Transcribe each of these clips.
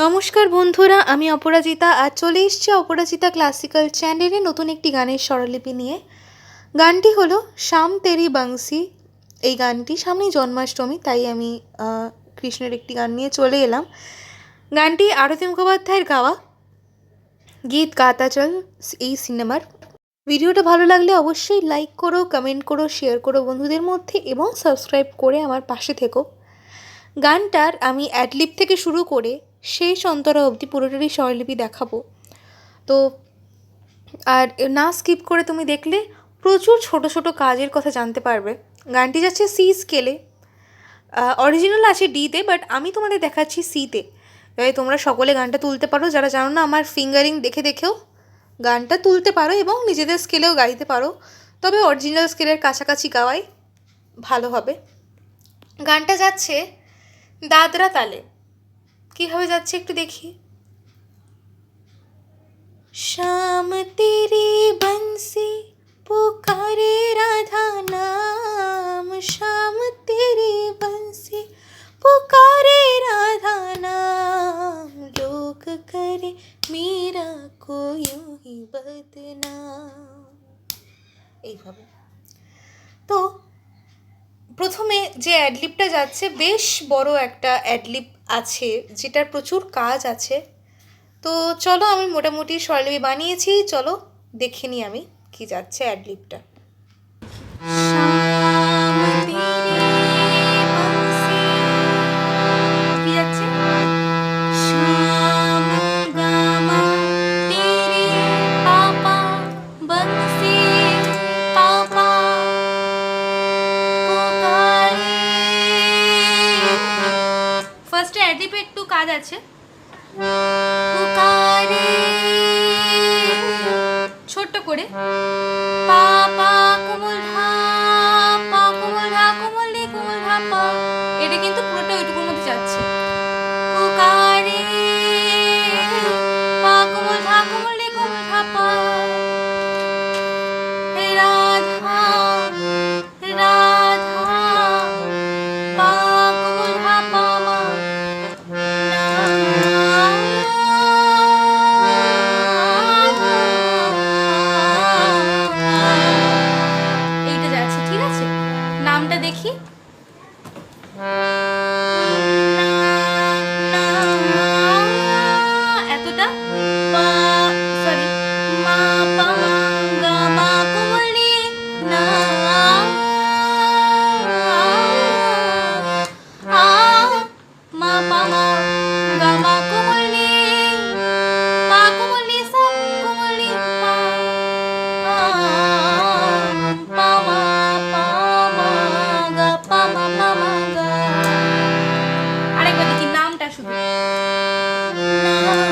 নমস্কার বন্ধুরা, আমি অপরাজিতা আর চলে এসছি অপরাজিতা ক্লাসিক্যাল চ্যানেলে নতুন একটি গানের স্বরলিপি নিয়ে। গানটি হলো শ্যাম তেরি বাংসি এই গানটি সামনেই জন্মাষ্টমী, তাই আমি কৃষ্ণের একটি গান নিয়ে চলে এলাম। গানটি আরতি মুখোপাধ্যায়ের গাওয়া। গীত গাতা চল এই সিনেমার। ভিডিওটা ভালো লাগলে অবশ্যই লাইক করো, কমেন্ট করো, শেয়ার করো বন্ধুদের মধ্যে এবং সাবস্ক্রাইব করে আমার পাশে থেকো। গানটার আমি অ্যাডলিপ থেকে শুরু করে শেষ অন্তরা অবধি পুরোটারই স্বরলিপি দেখাবো। তো, আর না স্কিপ করে তুমি দেখলে প্রচুর ছোট ছোট কাজের কথা জানতে পারবে। গানটি যাচ্ছে সি স্কেলে অরিজিনাল আছে ডিতে বাট আমি তোমাদের দেখাচ্ছি সিতে তাই তোমরা সকলে গানটা তুলতে পারো। যারা জানো না, আমার ফিঙ্গারিং দেখে দেখেও গানটা তুলতে পারো এবং নিজেদের স্কেলেও গাইতে পারো। তবে অরিজিনাল স্কেলের কাছাকাছি গাওয়াই ভালো হবে। গানটা যাচ্ছে দাদরা তালে। কীভাবে যাচ্ছে একটু দেখি शाम तेरी बंसी पुकारे राधा नाम शाम तेरी बंसी पुकारे राधा नाम लोग करे मीरा को यूं ही बदनाम এইভাবে তো প্রথমে যে অ্যাডলিপটা যাচ্ছে, বেশ বড় একটা অ্যাডলিপ আছে, যেটার প্রচুর কাজ আছে। তো চলো আমি মোটামুটি স্বরলিপি বানিয়েছি, চলো দেখে নিই আমি কি যাচ্ছে অ্যাডলিপটা ফার্স্টে একটু কাজ আছে। ছোট্ট করে। পা পা কোমল ধা পা কোমল ধা কোমল রে কোমল ধা পা। তাহলে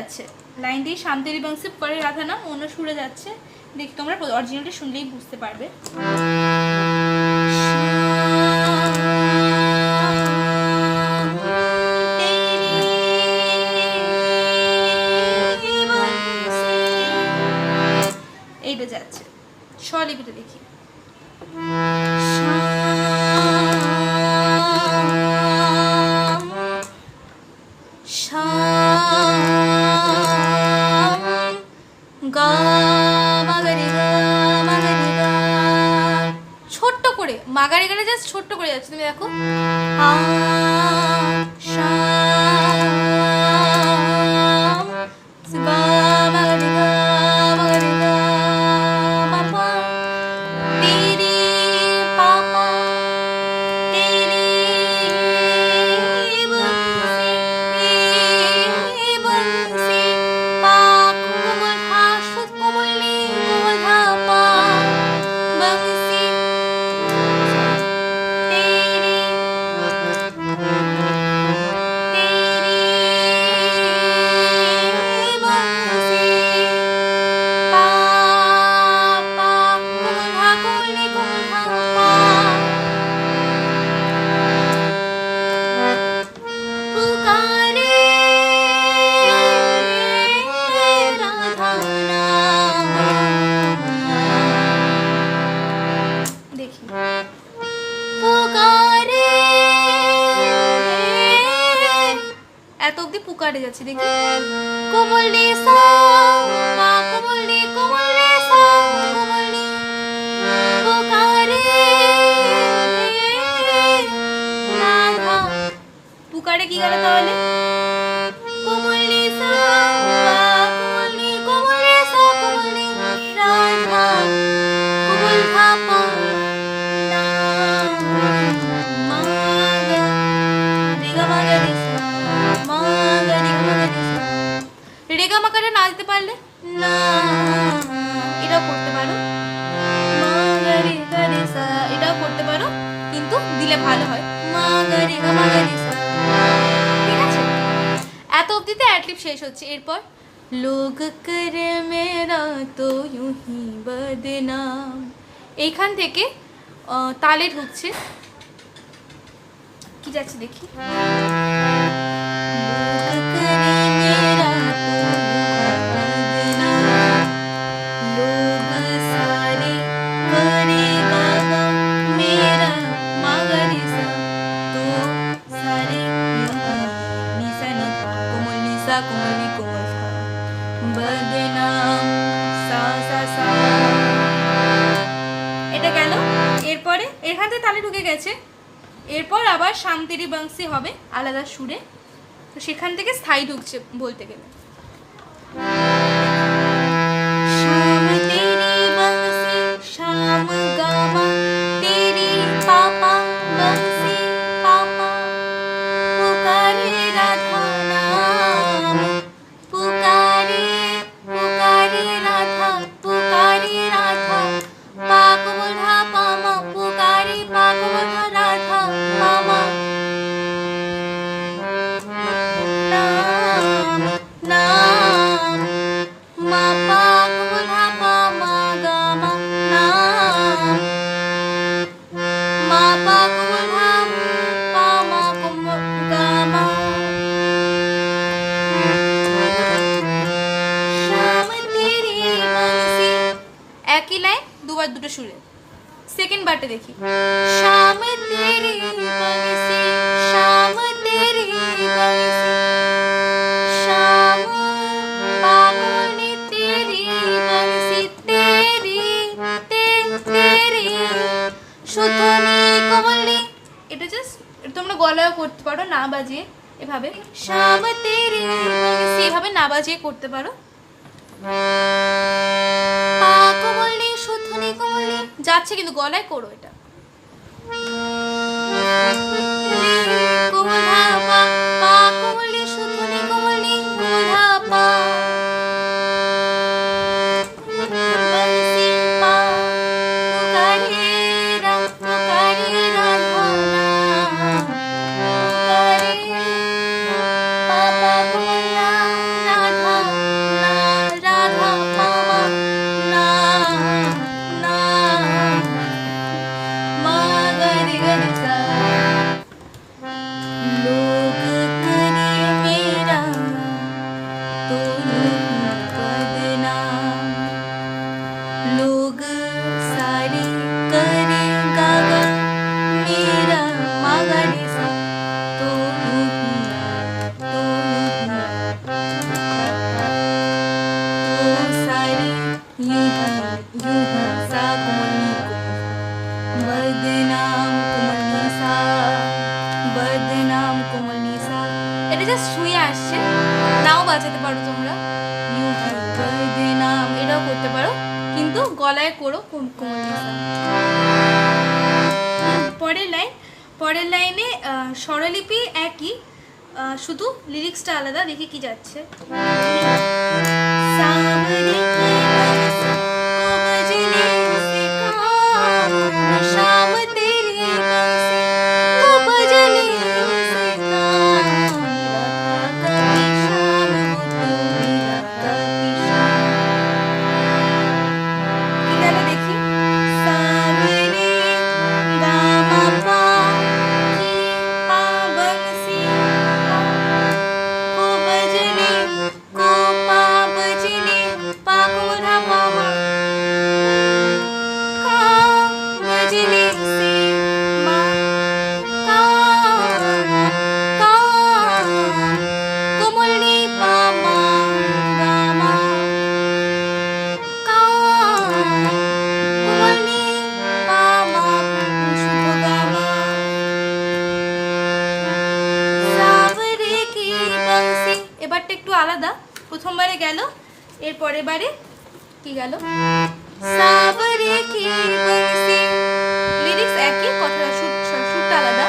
যাচ্ছে। লাইনটি শান্তির বংশে পরে রাধা নাম অন্য সুরে যাচ্ছে। দেখ তোমরা অরিজিনালটি শুনলেই বুঝতে পারবে। এইটা যাচ্ছে। স্বলিপিটা দেখি। যাচ্ছে তুমি দেখো। কাটে যাচ্ছে দেখি কোমলি কোমলি কোমলি পুকারে কি গেল তাহলে জামা কাটা না দিতে পারলে? এটাও করতে পারো। এটাও করতে পারো কিন্তু দিলে ভালো হয়। এত অবধিতে শেষ হচ্ছে। এরপর লোক করে মেরা তো ইউহি বদনাম। এইখান থেকে তালে ঢুকছে কি যাচ্ছে দেখি? লোক করে বদনাম, সা সা সা। এটা গেল। এরপরে এখানে তালে ঢুকে গেছে। এরপর আবার শান্তিরি বংশী হবে, আলাদা সুরে। তো সেখান থেকে স্থায়ী ঢুকছে বলতে গেলে। বাজিয়ে এভাবে এভাবে না বাজিয়ে করতে পারো। যাচ্ছে কিন্তু গলায় করো এটা। लोग सारी करेगा मेरा मागणी লিপি একই শুধু লিরিক্সটা আলাদা দেখে কি যাচ্ছে। গেল। এরপরে বারে কি গেল? লিরিক্স একই কথা সুরটা আলাদা।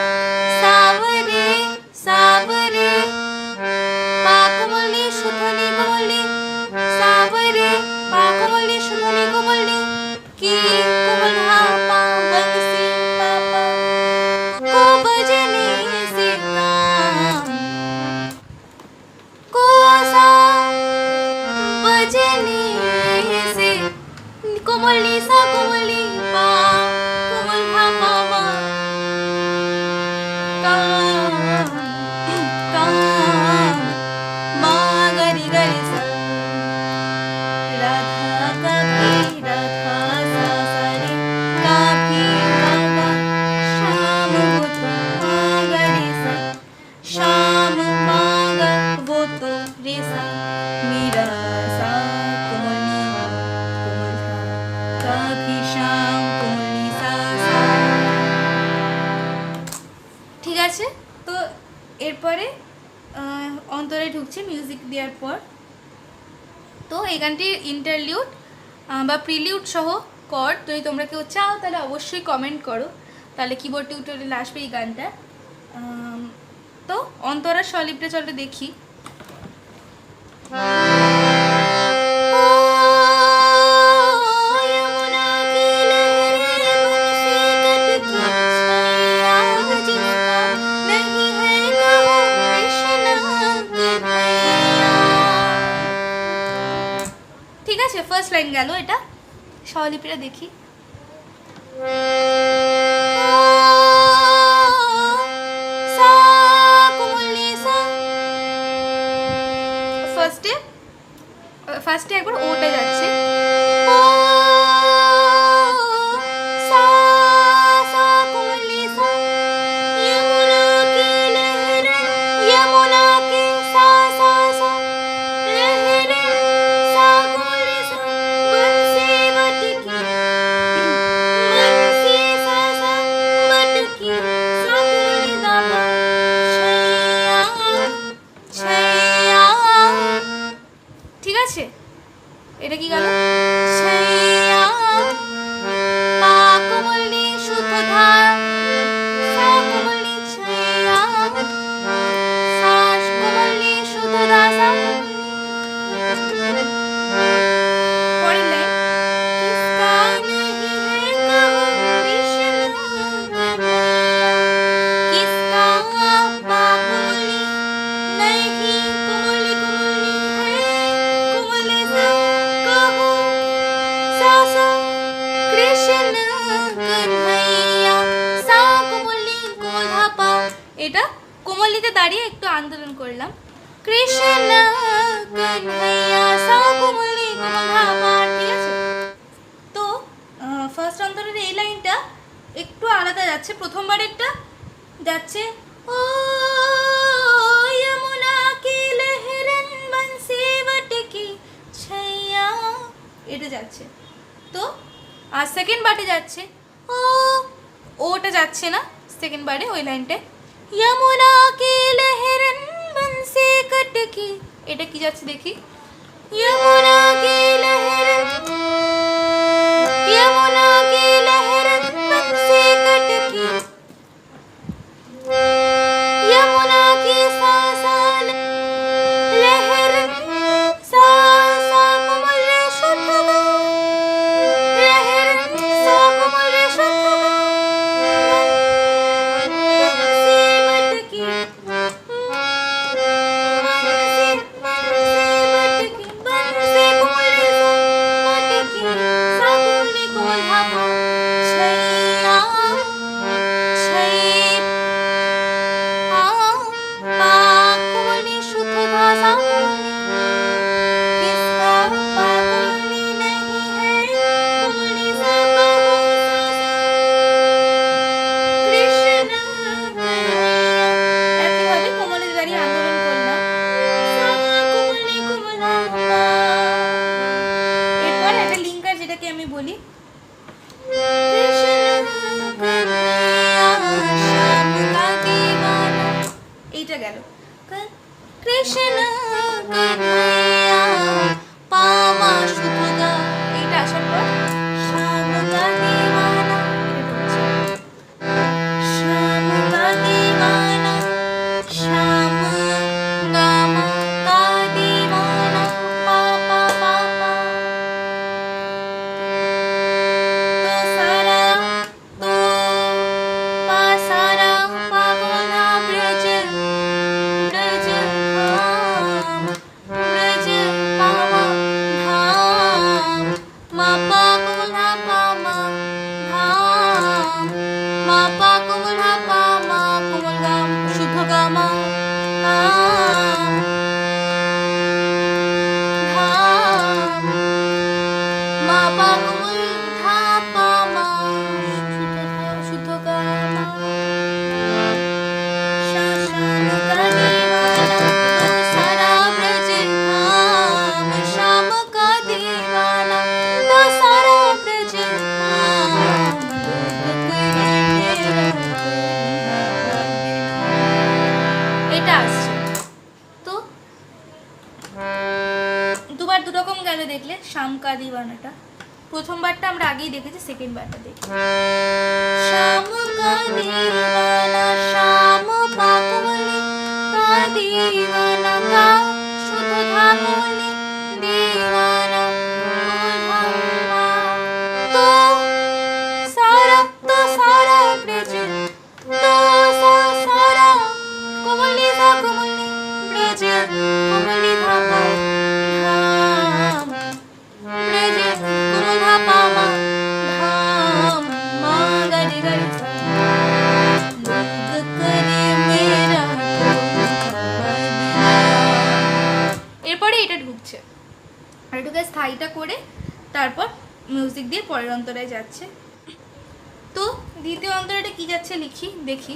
গানটির ইন্টারলিউড বা প্রিলিউড সহ কর। যদি তোমরা কেউ চাও, তাহলে অবশ্যই কমেন্ট করো। তাহলে কিবোর্ড টিউটোরিয়াল আসবে এই গানটা তো অন্তরা সলিপটা চলো দেখি। লাইন গেল এটা। স্বলিপিটা দেখি। ফার্স্টে ফার্স্টে একবার দাঁড়িয়ে একটু আন্দোলন করলাম। কৃষ্ণ তো ফার্স্ট অন্তরের এই লাইনটা একটু আলাদা যাচ্ছে প্রথমবার একটা যাচ্ছে, ও, যমুনা কি লহরন বনসে বটকি, ছাইয়া। এটা যাচ্ছে। তো, আর সেকেন্ড বারে যাচ্ছে, ও, ওটা যাচ্ছে না সেকেন্ড বারে ওই লাইনটায়। যাচ্ছে দেখি। ইয়ে ঝুমকা দি প্রথমবারটা আমরা আগেই দেখেছি সেকেন্ড বারটা দেখি শাম শাম দিক দিয়ে পরের অন্তরায় যাচ্ছে। তো দ্বিতীয় অন্তরাটা কি যাচ্ছে লিখি দেখি।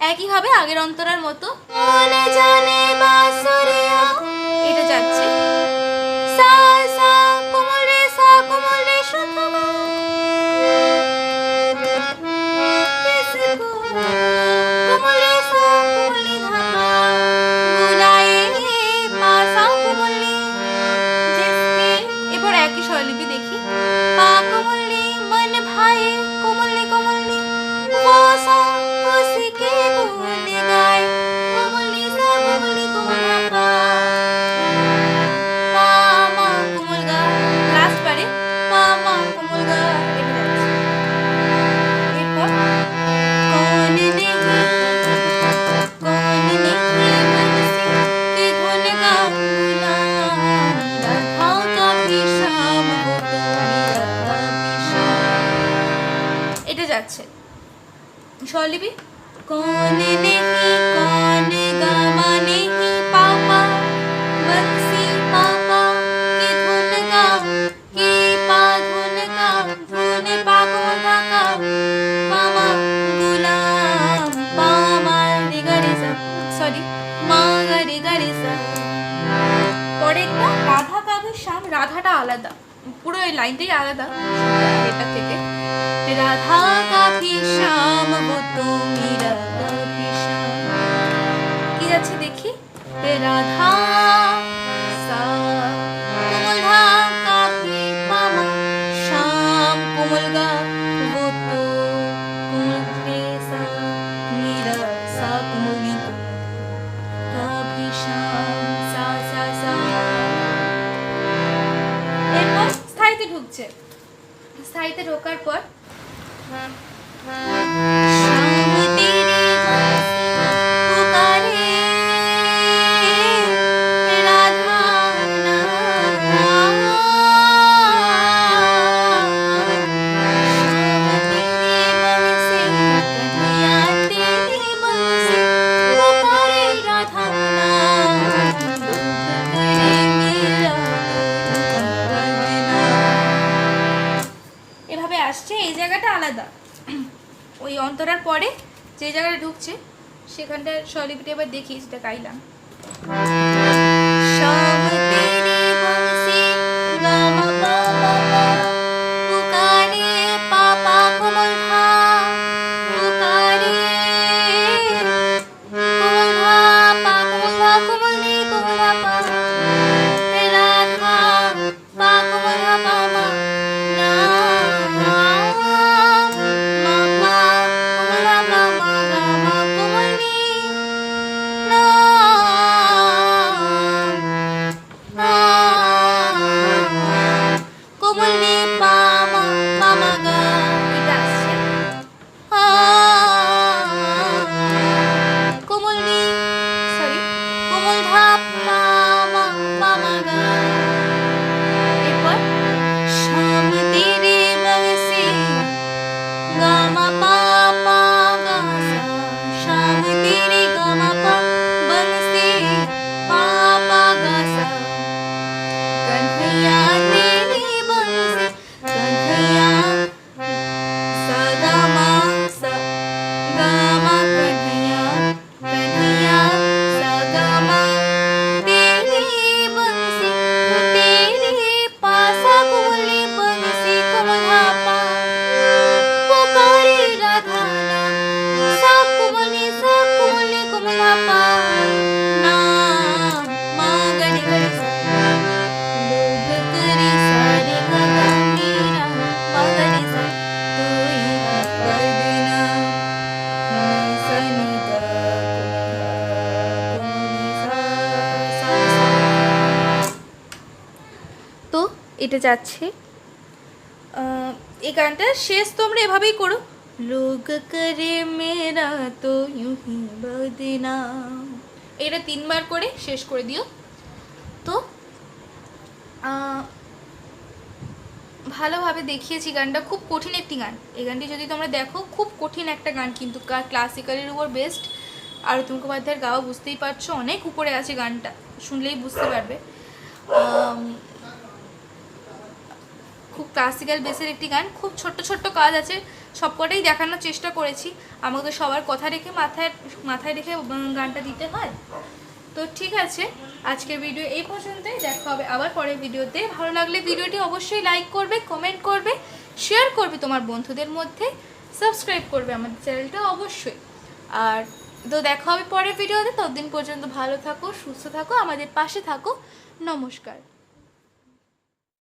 একইভাবে আগের অন্তরার মতো। এটা যাচ্ছে। लॉलीपॉप कौन दे আছে দেখি। রাধা আলাদা ওই অন্তরার পরে যে জায়গাটা ঢুকছে সেখানটা সলিপিটি আবার দেখি সেটা গাইলাম। কেটে যাচ্ছে। এই গানটা শেষ তোমরা এভাবেই করো। লোক করে মেরা তো এটা তিনবার করে শেষ করে দিও। তো ভালোভাবে দেখিয়েছি গানটা। খুব কঠিন একটি গান। এই গানটি যদি তোমরা দেখো খুব কঠিন একটা গান কিন্তু ক্লাসিক্যালের উপর বেস্ট আর তুমি মুখোপাধ্যায়ের গাওয়া বুঝতেই পারছ অনেক উপরে আছে গানটা। শুনলেই বুঝতে পারবে। ক্লাসিক্যাল বেসের একটি গান। খুব ছোট্ট ছোট্ট কাজ আছে, সবকটাই দেখানোর চেষ্টা করেছি। আমাকে সবার কথা রেখে মাথায় মাথায় রেখে গানটা দিতে হয়। তো ঠিক আছে, আজকের ভিডিও এই পর্যন্তই। দেখা হবে আবার পরের ভিডিওতে ভালো লাগলে ভিডিওটি অবশ্যই লাইক করবে কমেন্ট করবে শেয়ার করবে তোমার বন্ধুদের মধ্যে। সাবস্ক্রাইব করবে আমাদের চ্যানেলটা অবশ্যই। আর তো দেখা হবে পরের ভিডিওতে ততদিন পর্যন্ত ভালো থাকো, সুস্থ থাকো, আমাদের পাশে থাকো। নমস্কার।